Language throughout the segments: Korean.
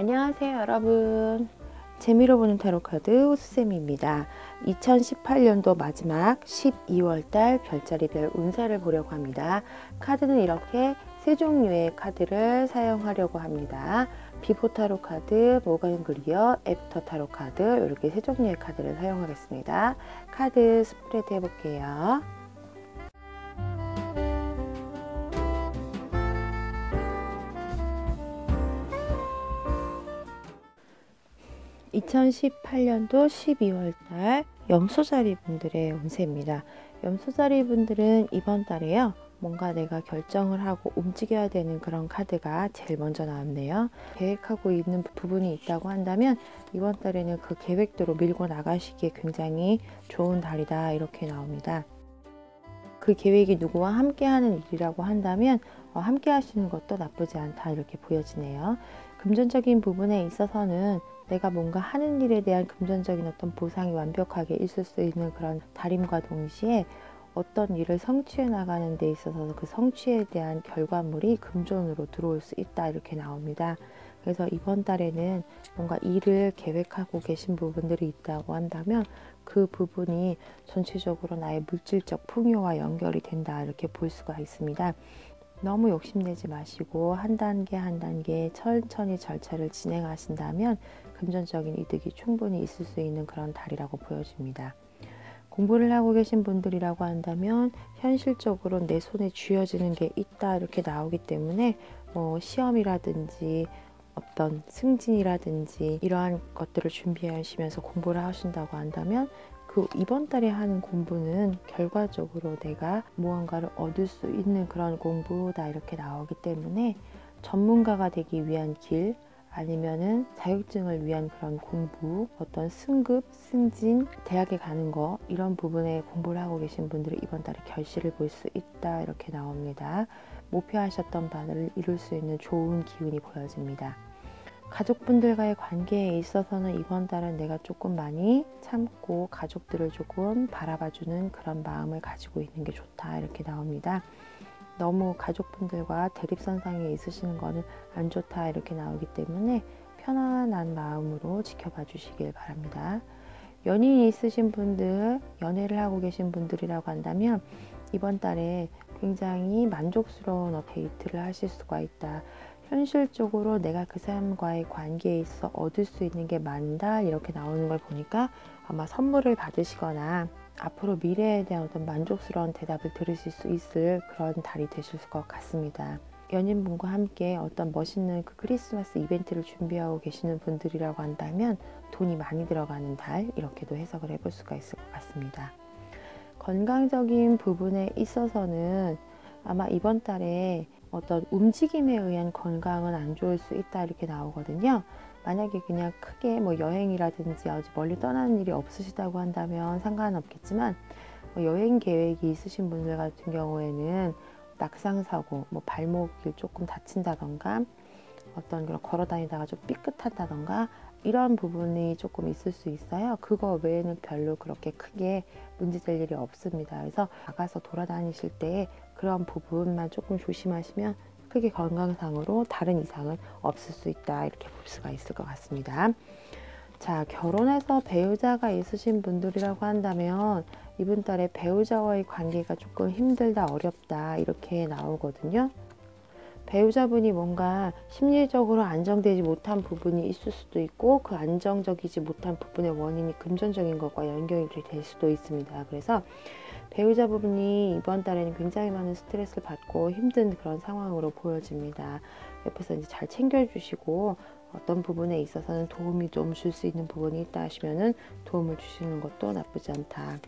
안녕하세요 여러분. 재미로 보는 타로카드 호수쌤입니다. 2018년도 마지막 12월달 별자리별 운세를 보려고 합니다. 카드는 이렇게 세 종류의 카드를 사용하려고 합니다. 비포 타로 카드, 모건 그리어, 애프터 타로 카드 이렇게 세 종류의 카드를 사용하겠습니다. 카드 스프레드 해볼게요 2018년도 12월 달 염소자리 분들의 운세입니다. 염소자리 분들은 이번 달에요. 뭔가 내가 결정을 하고 움직여야 되는 그런 카드가 제일 먼저 나왔네요. 계획하고 있는 부분이 있다고 한다면 이번 달에는 그 계획대로 밀고 나가시기에 굉장히 좋은 달이다 이렇게 나옵니다. 그 계획이 누구와 함께 하는 일이라고 한다면 어, 함께 하시는 것도 나쁘지 않다 이렇게 보여지네요. 금전적인 부분에 있어서는 내가 뭔가 하는 일에 대한 금전적인 어떤 보상이 완벽하게 있을 수 있는 그런 달임과 동시에 어떤 일을 성취해 나가는 데 있어서 그 성취에 대한 결과물이 금전으로 들어올 수 있다 이렇게 나옵니다. 그래서 이번 달에는 뭔가 일을 계획하고 계신 부분들이 있다고 한다면 그 부분이 전체적으로 나의 물질적 풍요와 연결이 된다 이렇게 볼 수가 있습니다. 너무 욕심내지 마시고 한 단계 한 단계 천천히 절차를 진행하신다면 금전적인 이득이 충분히 있을 수 있는 그런 달이라고 보여집니다. 공부를 하고 계신 분들이라고 한다면 현실적으로 내 손에 쥐어지는 게 있다 이렇게 나오기 때문에 뭐 시험이라든지 어떤 승진이라든지 이러한 것들을 준비하시면서 공부를 하신다고 한다면 그 이번 달에 하는 공부는 결과적으로 내가 무언가를 얻을 수 있는 그런 공부다 이렇게 나오기 때문에 전문가가 되기 위한 길 아니면은 자격증을 위한 그런 공부, 어떤 승급, 승진, 대학에 가는 거 이런 부분에 공부를 하고 계신 분들은 이번 달에 결실을 볼 수 있다 이렇게 나옵니다. 목표하셨던 바를 이룰 수 있는 좋은 기운이 보여집니다. 가족분들과의 관계에 있어서는 이번 달은 내가 조금 많이 참고 가족들을 조금 바라봐주는 그런 마음을 가지고 있는 게 좋다 이렇게 나옵니다. 너무 가족분들과 대립선상에 있으시는 거는 안 좋다 이렇게 나오기 때문에 편안한 마음으로 지켜봐 주시길 바랍니다. 연인이 있으신 분들, 연애를 하고 계신 분들이라고 한다면 이번 달에 굉장히 만족스러운 데이트를 하실 수가 있다. 현실적으로 내가 그 사람과의 관계에 있어 얻을 수 있는 게 많다 이렇게 나오는 걸 보니까 아마 선물을 받으시거나 앞으로 미래에 대한 어떤 만족스러운 대답을 들으실 수 있을 그런 달이 되실 것 같습니다. 연인분과 함께 어떤 멋있는 그 크리스마스 이벤트를 준비하고 계시는 분들이라고 한다면 돈이 많이 들어가는 달 이렇게도 해석을 해볼 수가 있을 것 같습니다. 건강적인 부분에 있어서는 아마 이번 달에 어떤 움직임에 의한 건강은 안 좋을 수 있다 이렇게 나오거든요. 만약에 그냥 크게 뭐 여행이라든지 어디 멀리 떠나는 일이 없으시다고 한다면 상관없겠지만 뭐 여행 계획이 있으신 분들 같은 경우에는 낙상 사고, 뭐 발목을 조금 다친다던가 어떤 그런 걸어 다니다가 좀 삐끗한다던가 이런 부분이 조금 있을 수 있어요. 그거 외에는 별로 그렇게 크게 문제될 일이 없습니다. 그래서 나가서 돌아다니실 때 그런 부분만 조금 조심하시면 크게 건강상으로 다른 이상은 없을 수 있다 이렇게 볼 수가 있을 것 같습니다. 자 결혼해서 배우자가 있으신 분들이라고 한다면 이번 달에 배우자와의 관계가 조금 힘들다 어렵다 이렇게 나오거든요. 배우자분이 뭔가 심리적으로 안정되지 못한 부분이 있을 수도 있고 그 안정적이지 못한 부분의 원인이 금전적인 것과 연결이 될 수도 있습니다. 그래서 배우자분이 이번 달에는 굉장히 많은 스트레스를 받고 힘든 그런 상황으로 보여집니다. 옆에서 이제 잘 챙겨주시고 어떤 부분에 있어서는 도움이 좀 줄 수 있는 부분이 있다 하시면은 도움을 주시는 것도 나쁘지 않다.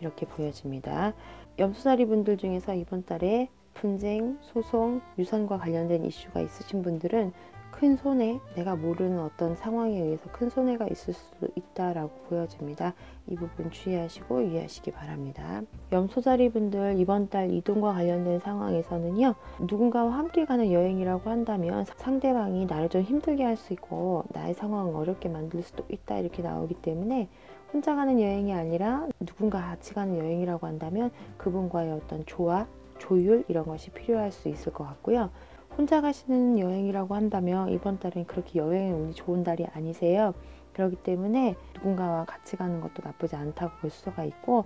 이렇게 보여집니다. 염소자리 분들 중에서 이번 달에 분쟁, 소송, 유산과 관련된 이슈가 있으신 분들은 큰 손해, 내가 모르는 어떤 상황에 의해서 큰 손해가 있을 수도 있다라고 보여집니다. 이 부분 주의하시고 이해하시기 바랍니다. 염소자리 분들 이번 달 이동과 관련된 상황에서는요. 누군가와 함께 가는 여행이라고 한다면 상대방이 나를 좀 힘들게 할 수 있고 나의 상황을 어렵게 만들 수도 있다 이렇게 나오기 때문에 혼자 가는 여행이 아니라 누군가 같이 가는 여행이라고 한다면 그분과의 어떤 조화, 조율 이런 것이 필요할 수 있을 것 같고요. 혼자 가시는 여행이라고 한다면 이번 달은 그렇게 여행에 운이 좋은 달이 아니세요. 그렇기 때문에 누군가와 같이 가는 것도 나쁘지 않다고 볼 수가 있고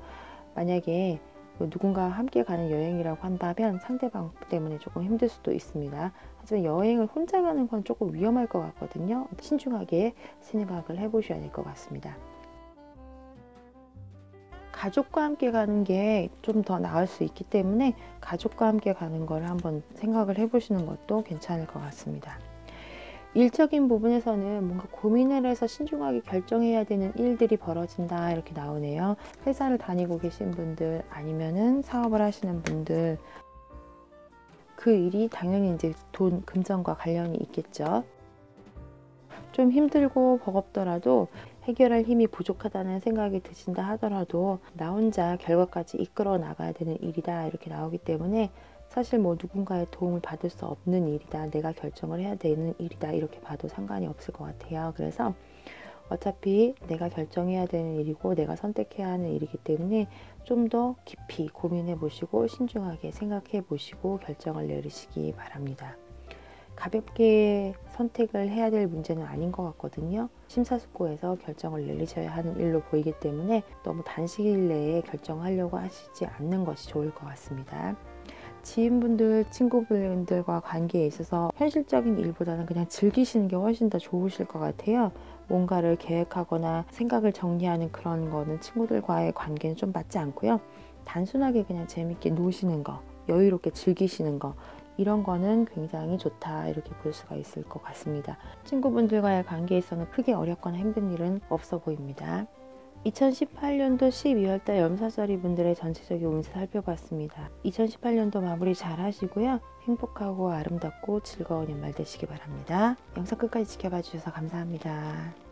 만약에 뭐 누군가와 함께 가는 여행이라고 한다면 상대방 때문에 조금 힘들 수도 있습니다. 하지만 여행을 혼자 가는 건 조금 위험할 것 같거든요. 신중하게 생각을 해보셔야 될 것 같습니다. 가족과 함께 가는 게 좀 더 나을 수 있기 때문에 가족과 함께 가는 걸 한번 생각을 해보시는 것도 괜찮을 것 같습니다. 일적인 부분에서는 뭔가 고민을 해서 신중하게 결정해야 되는 일들이 벌어진다 이렇게 나오네요. 회사를 다니고 계신 분들 아니면은 사업을 하시는 분들 그 일이 당연히 이제 돈 금전과 관련이 있겠죠. 좀 힘들고 버겁더라도 해결할 힘이 부족하다는 생각이 드신다 하더라도 나 혼자 결과까지 이끌어 나가야 되는 일이다 이렇게 나오기 때문에 사실 뭐 누군가의 도움을 받을 수 없는 일이다 내가 결정을 해야 되는 일이다 이렇게 봐도 상관이 없을 것 같아요 그래서 어차피 내가 결정해야 되는 일이고 내가 선택해야 하는 일이기 때문에 좀 더 깊이 고민해 보시고 신중하게 생각해 보시고 결정을 내리시기 바랍니다. 가볍게 선택을 해야 될 문제는 아닌 것 같거든요. 심사숙고해서 결정을 내리셔야 하는 일로 보이기 때문에 너무 단시일 내에 결정하려고 하시지 않는 것이 좋을 것 같습니다. 지인분들, 친구분들과 관계에 있어서 현실적인 일보다는 그냥 즐기시는 게 훨씬 더 좋으실 것 같아요. 뭔가를 계획하거나 생각을 정리하는 그런 거는 친구들과의 관계는 좀 맞지 않고요. 단순하게 그냥 재밌게 노시는 거, 여유롭게 즐기시는 거, 이런 거는 굉장히 좋다 이렇게 볼 수가 있을 것 같습니다. 친구분들과의 관계에서는 크게 어렵거나 힘든 일은 없어 보입니다. 2018년도 12월달 염사자리 분들의 전체적인 운세 살펴봤습니다. 2018년도 마무리 잘 하시고요. 행복하고 아름답고 즐거운 연말 되시기 바랍니다. 영상 끝까지 지켜봐 주셔서 감사합니다.